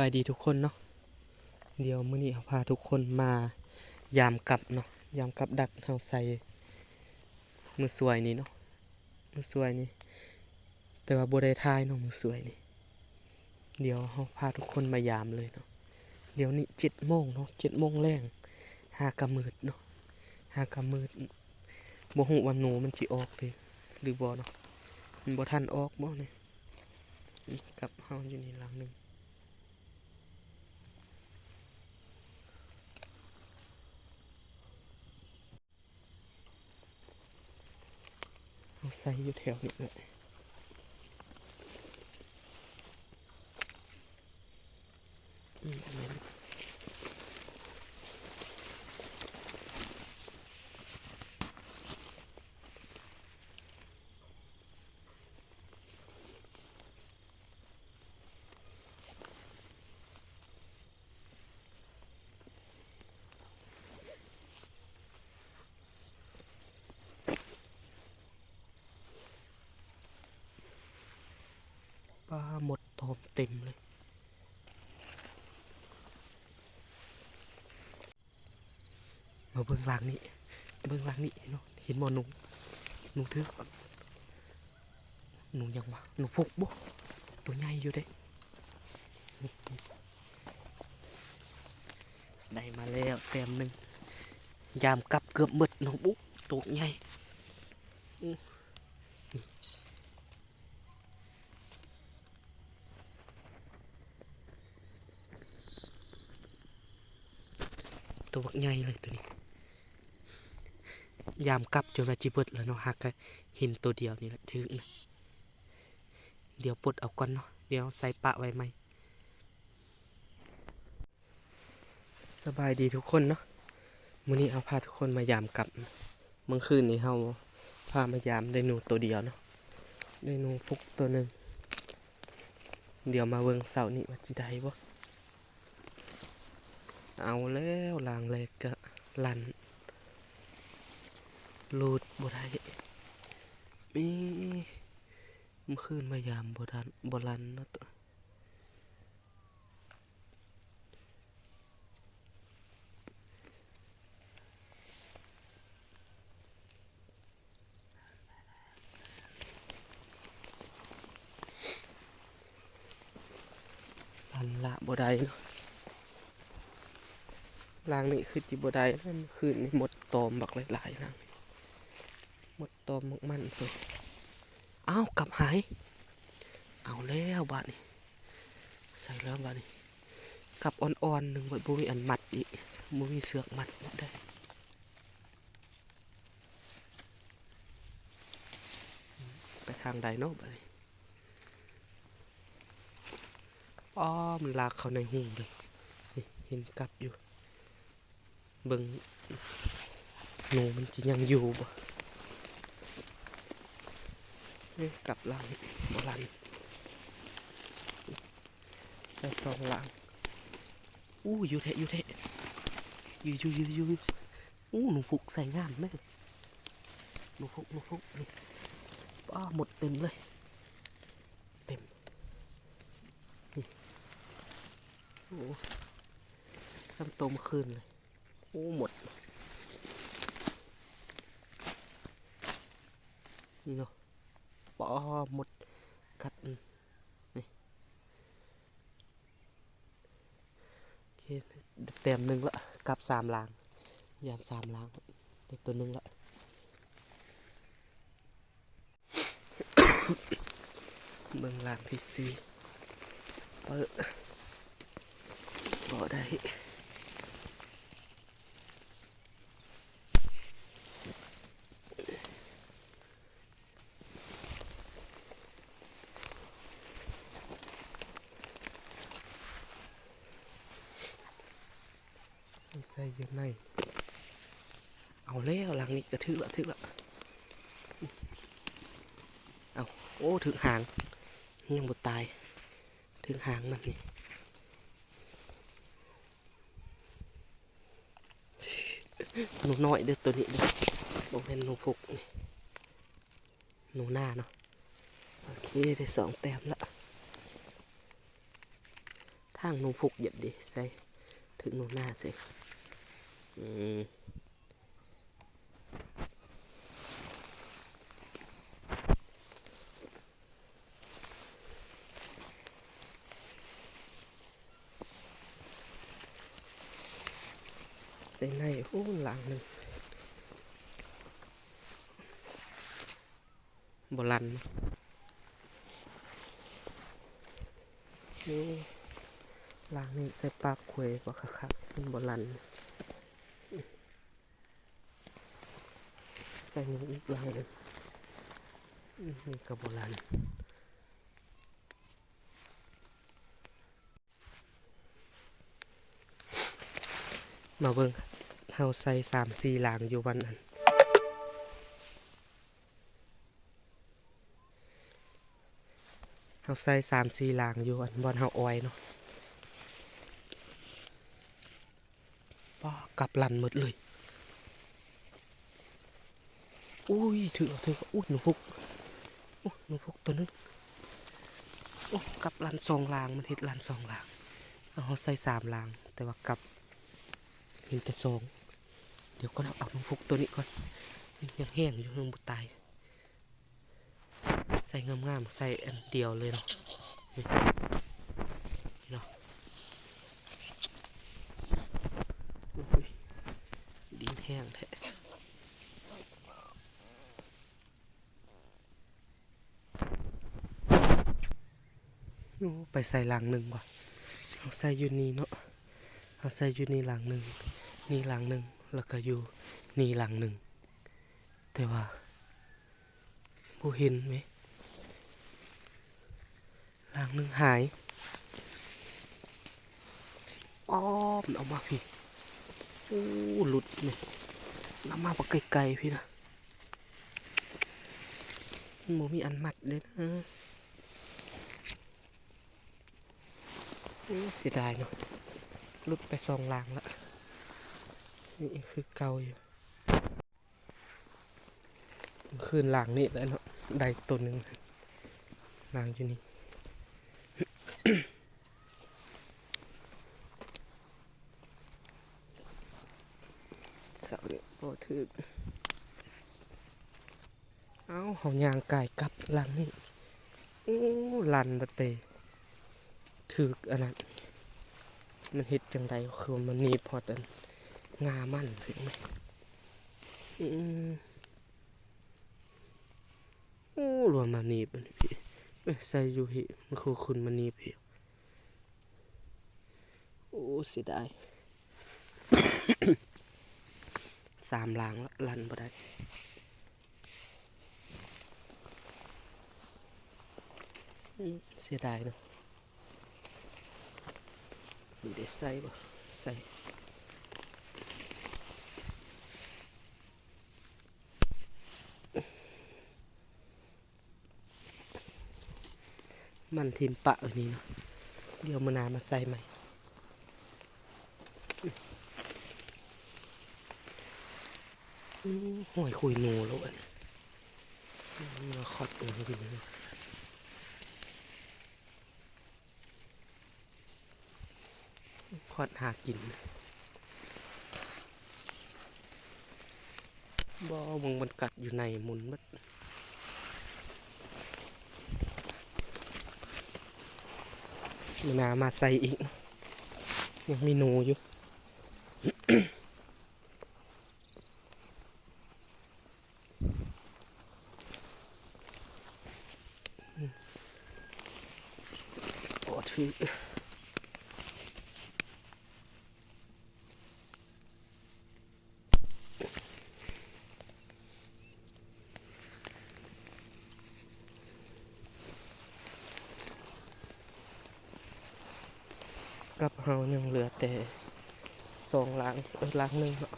บายดีทุกคนเนาะเดี๋ยวมื้อนี้พาทุกคนมายามกลับเนาะยามกลับดักเฮาใส่มือสวยนี่เนาะมือสวยนี่แต่ว่าบ่ได้ทายเนาะมือสวยนี่เดี๋ยวเฮาพาทุกคนมายามเลยเนาะเดี๋ยวนี้7โมงเนาะ7โมงแรงหากะมืดเนาะหากะมืดบ่ฮู้ว่าหนูมันสิออกเลยหรือบ่เนาะมันบ่ทันออกบ่เนี่ยกับเฮาอยู่นี่หลังหนึง เอาใส่อยู่แถวนี้แหละอืมอันนี้นะปลาหมดตอม เต็มเลยมาเบื้องหล่างนี่เบื้องหล่างนี่เนาะเห็นบ่หนูหนูถือก่อนหนูยังวะหนูฟุกบ่ตัวใหญ่อยู่เด้นี่นี่ได้มาแล้วเต็มหนึ่งยามกลับเกือบหมดน้องบุ๊กตัวใหญ่อื้อนี่ ตัวบักใหญ่เลยตัวนี้ ยามกลับจนว่าจิเบิดแล้วเนาะหักเห็นตัวเดียวนี่แหละถึงนะเดี๋ยวปลดเอาก่อนเนาะเดี๋ยวใส่ปะไว้ไหมสบายดีทุกคนเนาะมื้อนี้เอาพาทุกคนมายามกลับเมื่อคืนนี้เฮาพามายามได้หนูตัวเดียวเนาะได้หนูฟุกตัวหนึ่งเดี๋ยวมาเบิ่งเสาร์นี้ว่าจิได้บ่ เอาแล้วลางแรกก็ลันรูดบ่ได้มีเมื่อคืนมายามบ่ดันบ่ลันนะตัวลันละบ่ได้เนาะ ลางนี่คือจิบได้นั่นคืนนี่หมดตอมบักหลายๆลางหมดตอมมกมันเลยอ้าวกลับหาย เอาแล้วบาดนี้ใส่แล้วบาดนี้กลับอ่อนๆหนึ่งบดบุมีอันมัดอีกบุมีเสือกมัดได้ไปทางใดเนาะบาดนี้อ้อมันลากเขาในหูเลยเห็นกลับอยู่ เบิ่งหนูมันจะยังอยู่บ่กลับหลังบราณใส่สองหลังอู้อยู่เทะอยู่เทะอยู่อยู่อยู่อยู่อู้หนูพุกใส่งามเลยหนูพุกหนูพุกนี่ป้าหมดเต็มเลย เต็มนี่โอ้ซ้ำโตมคืนเลย โอ้หมดนี่เนาะปอหมดกัดอืมนี่โอเคเต็มหนึ่ง ละกลับสามลางยามสามลางได้ตัวหนึ่งละเมืองลางที่สี่เปิดบ่ได้ใส่อยู่ในเอาแล้วหลังนี้กระทึกละทึกละเอาโอ้ถึงหางยังบ่ตายถึงหางมันนี่หนูน้อยเด้อตัวนี้เด้อบอกเป็นหนูพุกนี่หนูหน้าเนาะโอเคได้สองแต้มละทางหนูพุกเหยียบดิใส่ถึงหนูหน้าใส่ อืมใส่ในโอ้หลังหนึ่งบลันโอ้หลังนี้ใส่ปลาควยก็คักๆมันบลัน ใส่หนูอีกหลังนึงอืมนี่กับบลันมาเบิ่งเฮาใส่สามสี่หลางอยู่วันนั้นเฮาใส่สามสี่หลางอยู่อันบอนเฮาออยเนาะป้ากลับลันหมดเลย อุ้ยถือเถือเอาอุ้ยหนูพุกอุ้ยหนูพุกตัวนึงโอ้กับลันสองลางมันเห็ดลันสองลางเอาใส่สามลาง แต่ว่ากับเห็นแต่สองเดี๋ยวก็เอาเอาน้ำพุกตัวนี้ก่อนยังแห้งอยู่ยังบุตายใส่งามๆใส่อันเดียวเลยเนาะนี่เนาะดินแห้งแท้ โอ้ไปใส่หลังหนึ่งว่ะเอาใส่อยู่นี่เนาะเอาใส่อยู่นี่หลังหนึ่งนี่หลังหนึ่งแล้วก็อยู่นี่หลังหนึ่งแต่ว่าผู้เห็นไหมหลังหนึ่งหายอ้อมนเออกมาพี่โอ้หลุดเนี่ยนำมาปะไกลๆพี่นะมันบ่มีอันมัดเลยนะโอ้ เสียดายเนาะลุดไปสองลางแล้วนี่คือเกาอยู่คืนลังนี่แล้วเนาะได้ตัวหนึ่งลางอยู่นี่เสาเนี่ยโอ้ถือเอาเขายางไก่กลับลังนี่โอ้ลันบัดไป ถืออันนั้นมันเฮ็ดจังไดคือมันนีพอดันงามันถึงไหมอืมโอ้รวมมาหนีบันพี่เอ้ยใส่อยู่พี่มันคือคุณมันนีพี่โอ้เสียดายสามลางละลันบ่ได้อืมเสียดายเนาะ มีได้ใส่บ่ใส่มันทิมปะอันนี้เนาะเดี๋ยวมานาวมาใส่ใหม่อื้อยคุยนูแล้วอันอื้มาขอดตัวกินเลย ขอดหากินบ่มึงมันกัดอยู่ในมุนมัดมันนามาใส่อีก ยังมีหนูอยู่โอ้ถือ กับเฮายังเหลือแต่สองหลังเอ้ยหลังหนึ่งเนาะ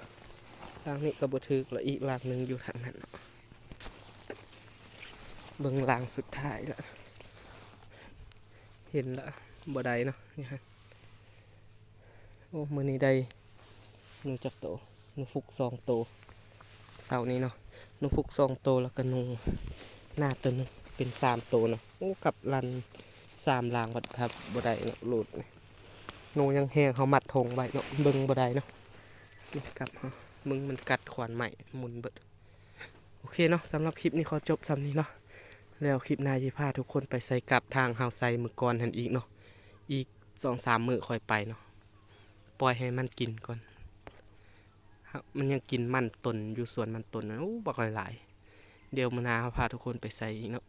หลังนี้ก็บ่ถึกแล้วอีกหลังหนึ่งอยู่ทางนั้นเนาะเบิ่งหลังสุดท้ายละเห็นละบ่ได้เนาะนี่ฮะโอ้มื้อนี้ได้หนูจักโตหนูฟุกสองโตเสาร์นี้เนาะหนูฟุกสองโตแล้วก็หนูหน้าตัวนึงเป็นสามโตเนาะโอ้กับลันสามลางบัดครับบ่ได้เนาะหลุดนี่ นยังแห้งเขามัดธงไว้เนาะเบิ่งบ่ได้เนาะนี่กลับเฮามึงมันกัดขวานใหม่หมุนเบิดโอเคเนาะสำหรับคลิปนี้ขอจบซ้ำนี้เนาะแล้วคลิปน้าจะพาทุกคนไปใส่กลับทางเฮาใส่มือก่อนหันอีกเนาะอีกสองสามมือค่อยไปเนาะปล่อยให้มันกินก่อนมันยังกินมันตนอยู่ส่วนมันตนนะอู้บักหลาย ๆ เดี๋ยวมนาพาทุกคนไปใส่อีกเนาะ